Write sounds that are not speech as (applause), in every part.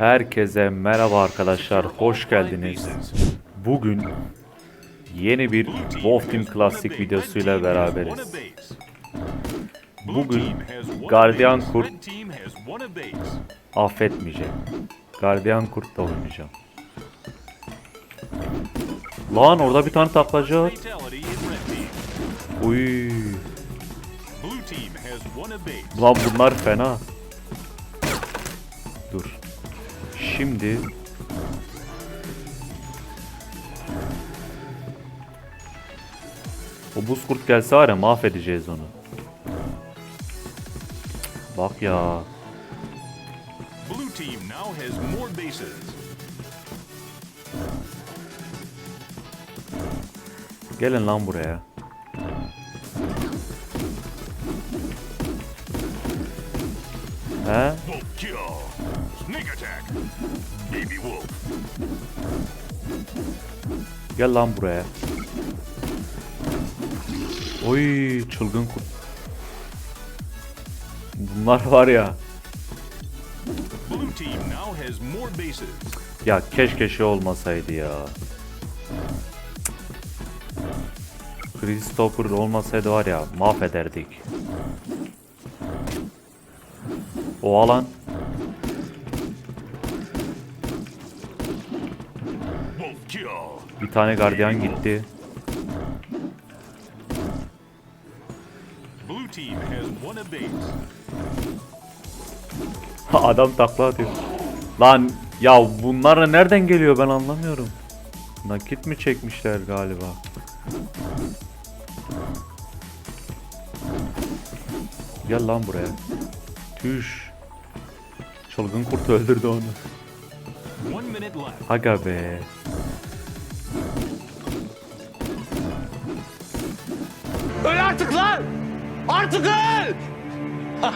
Herkese merhaba arkadaşlar, hoş geldiniz. Bugün yeni bir Wolf Team Classic videosuyla beraberiz. Bugün Guardian Kurt affetmeyeceğim. Guardian Kurt'la oynayacağım. Lan orada bir tane taklacı var. Uy. Lan bunlar fena. Şimdi O buz kurt gelse var ya mahvedeceğiz onu. Bak ya. Blue team now has more bases. Gelin lan buraya. He? Sneak attack. Baby wolf. Gel lan buraya. Oy çılgın kurt. Bunlar var ya. Blue team now has more bases. Ya keşke şey olmasaydı ya. Christopher olmasaydı var ya mahvederdik. O alan bir tane gardiyan gitti. Adam takla atıyor. Lan ya bunlar nereden geliyor ben anlamıyorum. Nakit mi çekmişler galiba? Gel lan buraya. Tüş. Çılgın kurt öldürdü onu. Aga be. Öl artık lan! Artık öl! (laughs)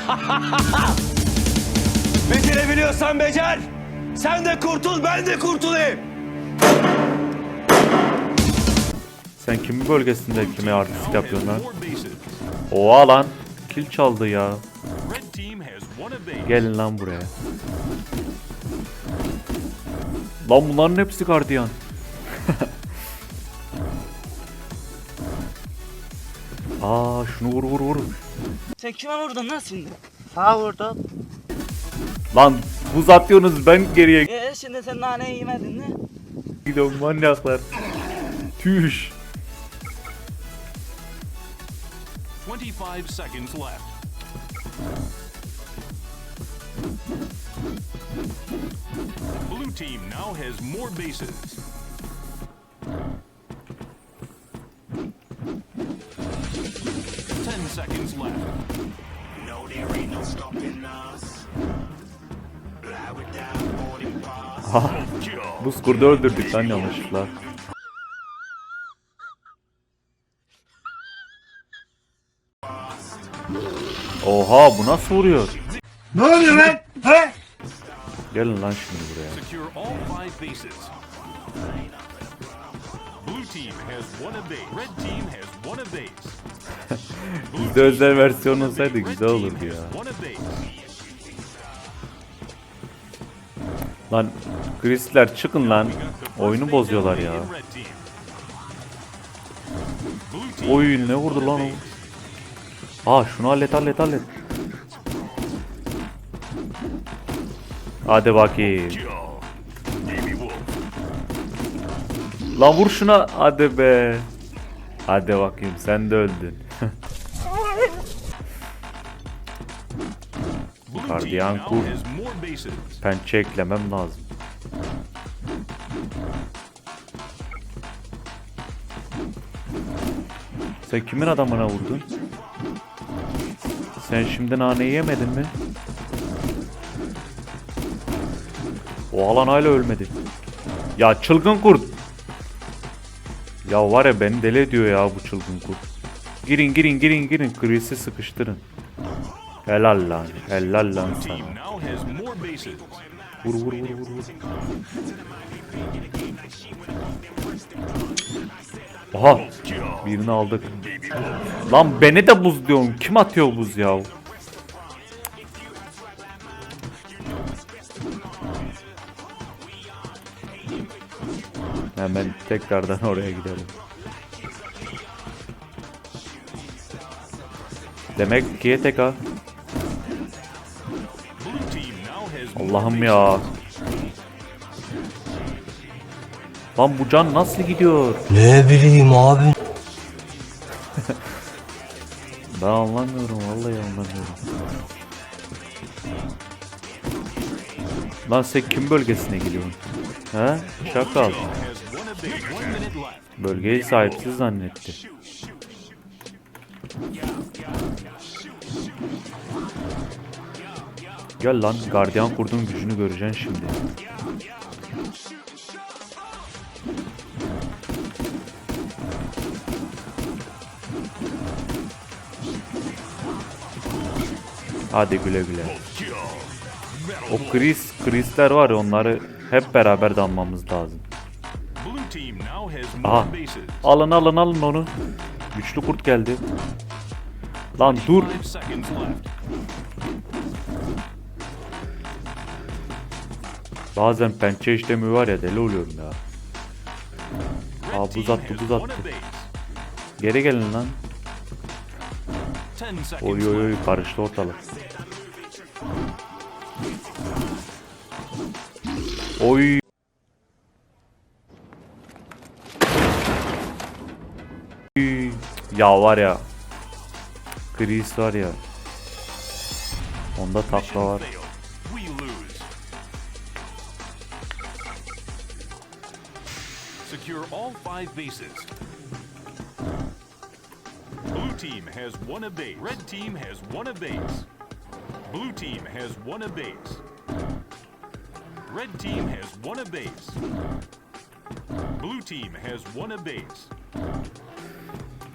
Becerebiliyorsan becer! Sen de kurtul, ben de kurtulayım! Sen kimin bölgesinde kime artistik yapıyorsun lan? Oha lan. Kill çaldı ya. Gelin lan buraya. Lan bunların hepsi gardiyan. Aa şunu vur vur vur. Sen kime vurdun lan şimdi? Sağa vurdum. Lan buz atıyorsunuz ben geriye Ee şimdi sen naneyi yemedin mi? gidiyorum manyaklar. Tüş. 25 seconds left. Blue team now has more bases. Seconds left. No, there ain't no stopping us. Fly without boarding pass. Wolf kill. Buz kurdu öldürdük lan yanlışlıkla. Oha bu nasıl vuruyor? Ne oluyor lan? He? Gelin lan şimdi buraya. (laughs) Bizde özel versiyon olsaydı güzel olurdu ya. Lan Chris'ler çıkın lan. Oyunu bozuyorlar ya. Oy ne vurdu lan o? Aa şunu hallet hallet hallet. Hadi bakayım. Lan vur şuna. Hadi be. Hadi bakayım sen de öldün. (laughs) More bases. Pençe eklemem lazım. Sen kimin adamına vurdun? Sen şimdi naneyi yemedin mi? O alan hala ölmedi. Ya çılgın kurt. Ya var ya beni deli ediyor ya bu çılgın kurt. Girin girin girin girin. Chris'i sıkıştırın. Helal lan. Helal lan sana. Vur vur vur vur vur. Kill. birini aldık. Lan beni de buz diyorsun. Kim atıyor buz ya? Hemen tekrardan oraya gidelim. Demek more Allah'ım ya. Lan bu can nasıl gidiyor? Ne bileyim abi. (laughs) Ben anlamıyorum vallahi anlamıyorum. Lan sen kim bölgesine gidiyorsun? He? Şakal. Bölgeyi sahipsiz zannetti. Gel lan gardiyan kurdun gücünü göreceksin şimdi. Hadi güle güle. O kriz, krizler var ya onları hep beraber dalmamız lazım. Aha. Alın alın alın onu. Güçlü kurt geldi. Lan dur. Bazen pençe işlemi var ya deli oluyorum ya. Aa, buz attı, buz attı. Geri gelin lan. Oy oy oy karıştı ortalık. Oy. Ya var ya. Gris var ya. Onda takla var. Failed. We lose. Secure all five bases. Blue team has won a base. Red team has won a base. Blue team has won a base. Red team has won a base. Blue team has won a base.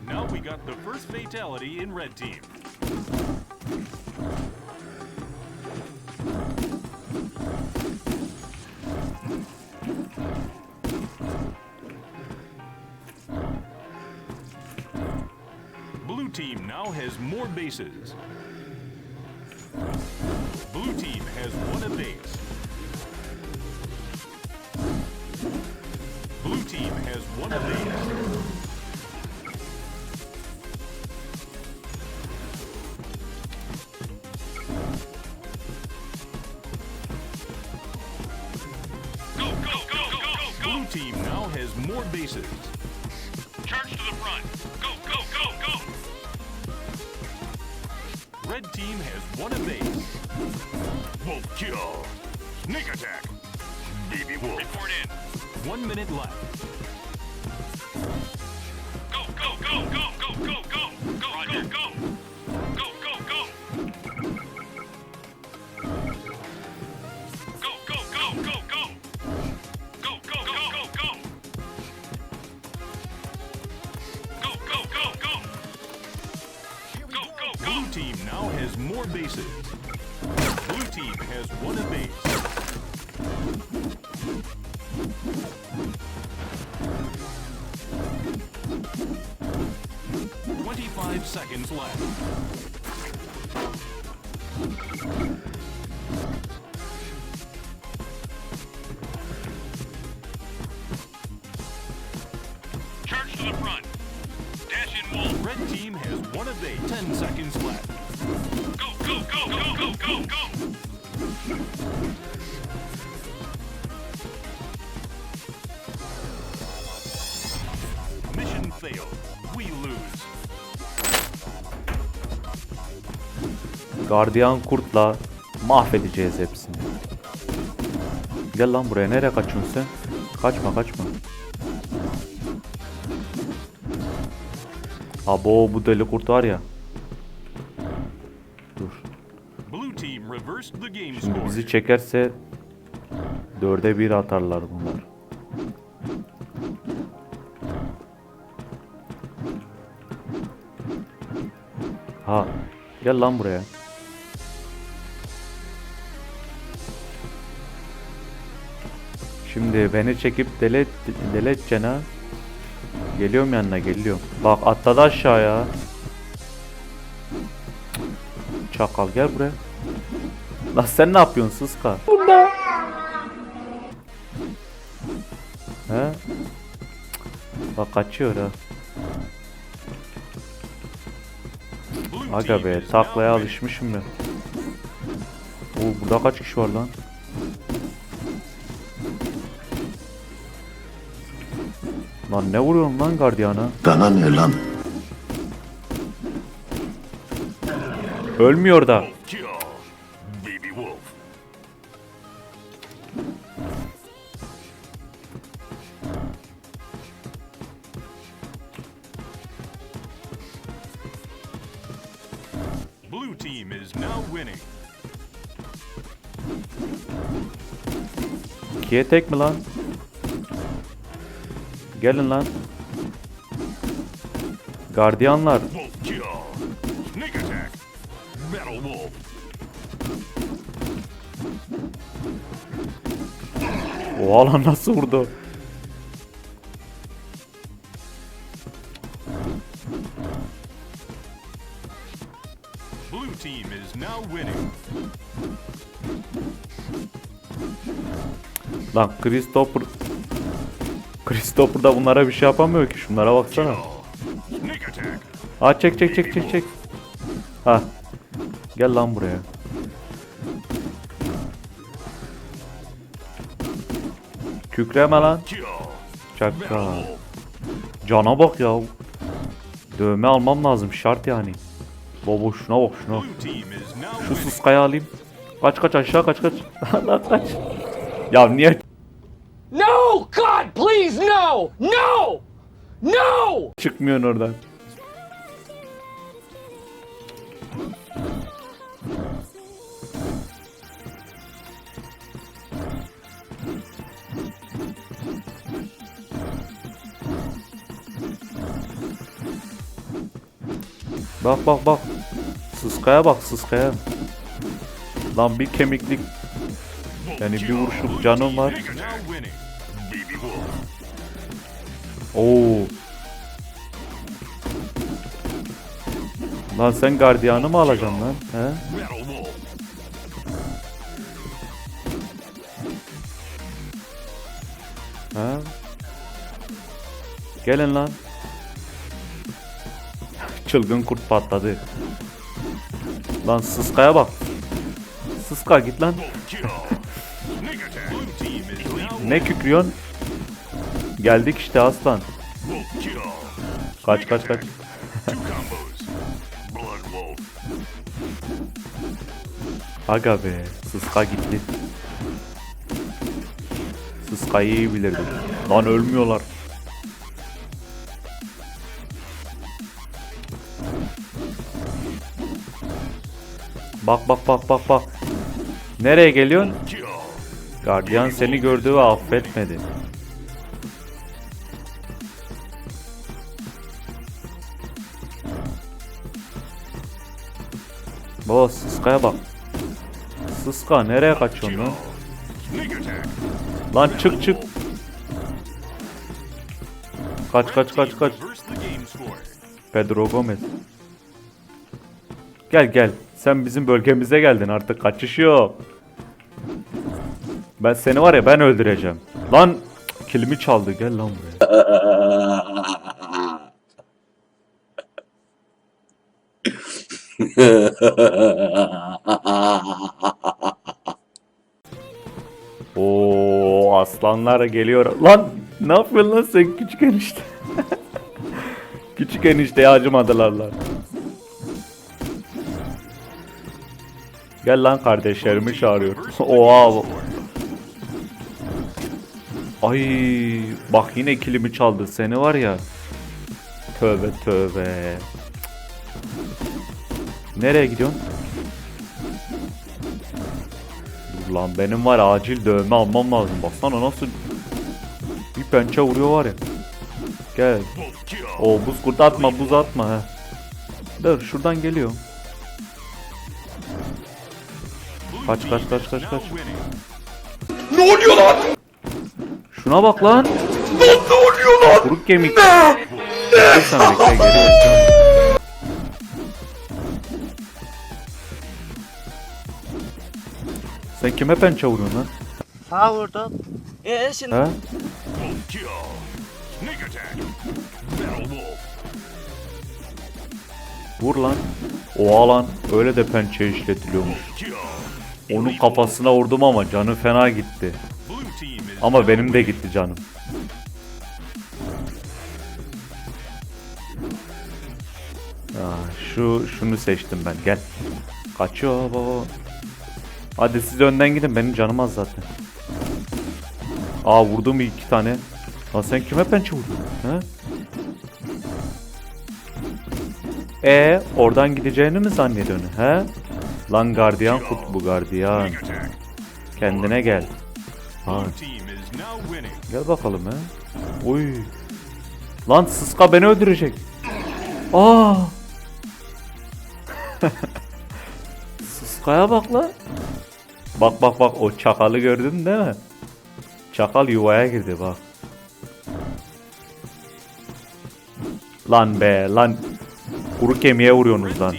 Now we got the first fatality in red team. Blue team now has more bases. Blue team has one a base. Bases. Charge to the front. Go, go, go, go. Red team has one a base. Wolf kill. Sneak attack. Baby wolf. Report in. One minute left. Charge to the front. Dash in wall. Red team has one of base. Ten seconds left. Go, go, go, go, go, go, go. Gardiyan kurtla mahvedeceğiz hepsini. Gel lan buraya nereye kaçıyorsun sen? Kaçma kaçma. Abo bu deli kurt var ya. Dur. Şimdi bizi çekerse dörde bir atarlar bunlar. Ha, gel lan buraya. Şimdi beni çekip dele dele edeceksin ha. Geliyorum yanına geliyorum. Bak atladı aşağıya. Çakal gel buraya. Lan sen ne yapıyorsun Sıska? He? Bak kaçıyor ha. Aga be taklaya alışmışım ben. Oo burada kaç kişi var lan? Lan ne vuruyorsun lan gardiyana? Sana ne lan? Ölmüyor da. Blue team is now winning. İkiye tek mi lan? Gelin lan. Gardiyanlar. Wolf kill. Sneak attack. Metal Wolf. Oha lan nasıl vurdu? Blue team is now winning. Lan Christopher Christopher da bunlara bir şey yapamıyor ki. Şunlara baksana. Ha çek çek çek çek çek. Ha. Gel lan buraya. Kükreme lan. Çakal. Cana bak ya. Dövme almam lazım şart yani. Baba şuna bak şuna. Şu sıskayı alayım. Kaç kaç aşağı kaç kaç. (laughs) lan kaç. Ya niye please, no! No! No! çıkmıyorsun oradan? Bak bak bak. Sıskaya bak sıskaya. Lan bir kemiklik yani bir vuruşluk canım var. Oo. Lan sen gardiyanı mı alacaksın lan? He? He? Gelin lan. Çılgın kurt patladı. Lan sıskaya bak. Sıska git lan. (laughs) Kill. Sneak Geldik işte aslan. Kaç kaç kaç. Aga be. Sıska gitti. Sıskayı iyi bilirdim. Lan ölmüyorlar. Bak bak bak bak bak. Nereye geliyorsun? Gardiyan seni gördü ve affetmedi. Baba Sıska'ya bak. Sıska nereye kaçıyorsun lan? Lan çık çık. Kaç kaç kaç kaç. Pedro Gomez. Gel gel. Sen bizim bölgemize geldin artık kaçış yok. Ben seni var ya ben öldüreceğim. Lan kilimi çaldı gel lan buraya. (laughs) Oo aslanlar geliyor. Lan ne yapıyorsun lan sen küçük enişte? (laughs) küçük enişteye acımadılar lan. Gel lan kardeşlerimi çağırıyor. (laughs) Oha. Ay bak yine kilimi çaldı seni var ya. Tövbe tövbe. Nereye gidiyorsun? Dur lan benim var acil dövme almam lazım. Baksana nasıl bir pençe vuruyor var ya. Gel. O buz kurt atma buz atma he. Dur şuradan geliyor. Kaç, kaç, kaç, is kaç, now kaç. winning. Şuna bak lan. ne oluyor lan? Kuruk kemik. Bekle geri bekle. Sen kime pençe vuruyorsun lan? Ha vurdum. Ee şimdi Ha? Vur lan. Oha lan. Öyle de pençe işletiliyormuş. Onun kafasına vurdum ama canı fena gitti. Ama benim de gitti canım. Ya şu şunu seçtim ben. Gel. Kaçıyor baba. Hadi siz önden gidin. Benim canım az zaten. Aa vurdum iki tane. Lan sen kime pençe vurdun? He? E oradan gideceğini mi zannediyorsun? He? Lan gardiyan kurt bu gardiyan. Kendine gel. Ha. Gel bakalım he. Oy. Lan Sıska beni öldürecek. Aa. (laughs) Sıskaya bak lan. Bak bak bak o çakalı gördün değil mi? Çakal yuvaya girdi bak. Lan be lan. Kuru kemiğe vuruyorsunuz lan.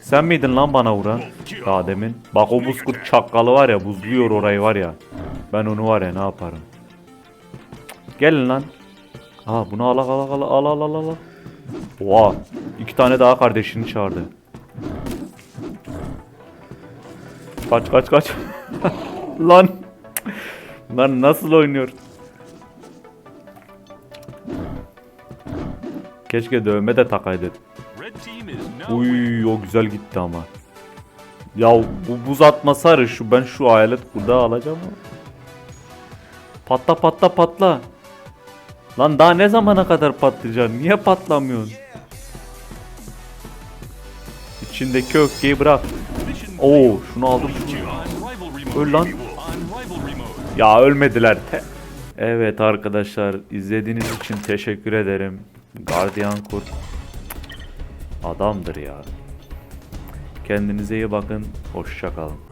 Sen miydin lan bana vuran? Daha demin. Bak o buzkurt çakalı var ya buzluyor orayı var ya. Ben onu var ya ne yaparım. Gelin lan. Aa bunu al al al al al al al al. Oha. iki tane daha kardeşini çağırdı. Kaç kaç kaç. (laughs) lan. Lan nasıl oynuyor? Keşke dövme de takaydı. Uy o güzel gitti ama. Ya bu buz atma sarı şu ben şu alet burada alacağım. Patla patla patla. Lan daha ne zamana kadar patlayacaksın? Niye patlamıyorsun? İçindeki öfkeyi bırak. Oo şunu aldım. Öl lan. Ya ölmediler. Evet arkadaşlar izlediğiniz için teşekkür ederim. Guardian Kurt adamdır ya. Kendinize iyi bakın. Hoşça kalın.